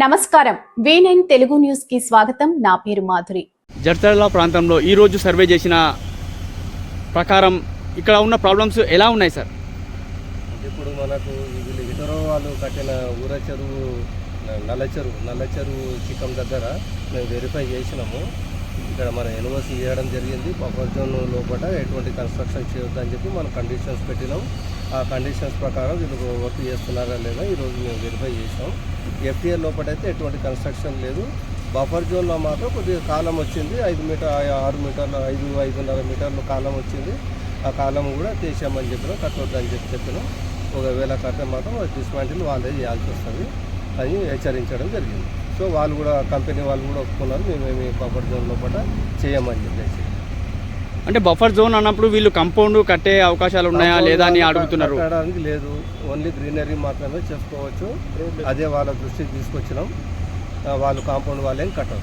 నమస్కారం. V nine Telugu న్యూస్కి స్వాగతం. నా పేరు మాధురి. జడ్చర్ల ప్రాంతంలో ఈరోజు సర్వే చేసిన ప్రకారం ఇక్కడ ఉన్న ప్రాబ్లమ్స్ ఎలా ఉన్నాయి సార్? ఇప్పుడు మనకు వీళ్ళు ఇతర వాళ్ళు కట్టిన ఊర చెరువు నల్ల చెరువు నల్ల చెరువు చిక్కం దగ్గర మేము వెరిఫై చేసినాము. ఇక్కడ మన ఎన్ఓసి చేయడం జరిగింది. బఫర్ జోన్ లోపల ఎటువంటి కన్స్ట్రక్షన్ చేయొద్దని చెప్పి మనం కండిషన్స్ పెట్టినాం. ఆ కండిషన్స్ ప్రకారం వీళ్ళు వర్క్ చేస్తున్నారా లేదా ఈరోజు మేము వెరిఫై చేసాం ఎఫ్టీఏ లోపల అయితే ఎటువంటి కన్స్ట్రక్షన్ లేదు. బఫర్ జోన్లో మాత్రం కొద్దిగా కాలం వచ్చింది. ఐదు మీటర్ ఆరు మీటర్లు ఐదు ఐదున్నర మీటర్లు కాలం వచ్చింది. ఆ కాలం కూడా తీసామని చెప్పినాం. కట్టొద్దని చెప్పి చెప్పినాం. ఒకవేళ కడితే మాత్రం డిస్మాంటిల్ వాళ్ళే చేయాల్సి వస్తుంది అని హెచ్చరించడం జరిగింది. సో వాళ్ళు కూడా కంపెనీ వాళ్ళు కూడా ఒప్పుకున్నారు మేమేమి బఫర్ జోన్ లోపల చేయమని చెప్పేసి. అంటే బఫర్ జోన్ అన్నప్పుడు వీళ్ళు కంపౌండ్ కట్టే అవకాశాలు ఉన్నాయా లేదా అని అడుగుతున్నారు? కట్టడానికి లేదు. ఓన్లీ గ్రీనరీ మాత్రమే చేసుకోవచ్చు. అదే వాళ్ళ దృష్టికి తీసుకొచ్చినాం. వాళ్ళు కాంపౌండ్ వాళ్ళేం కట్టరు.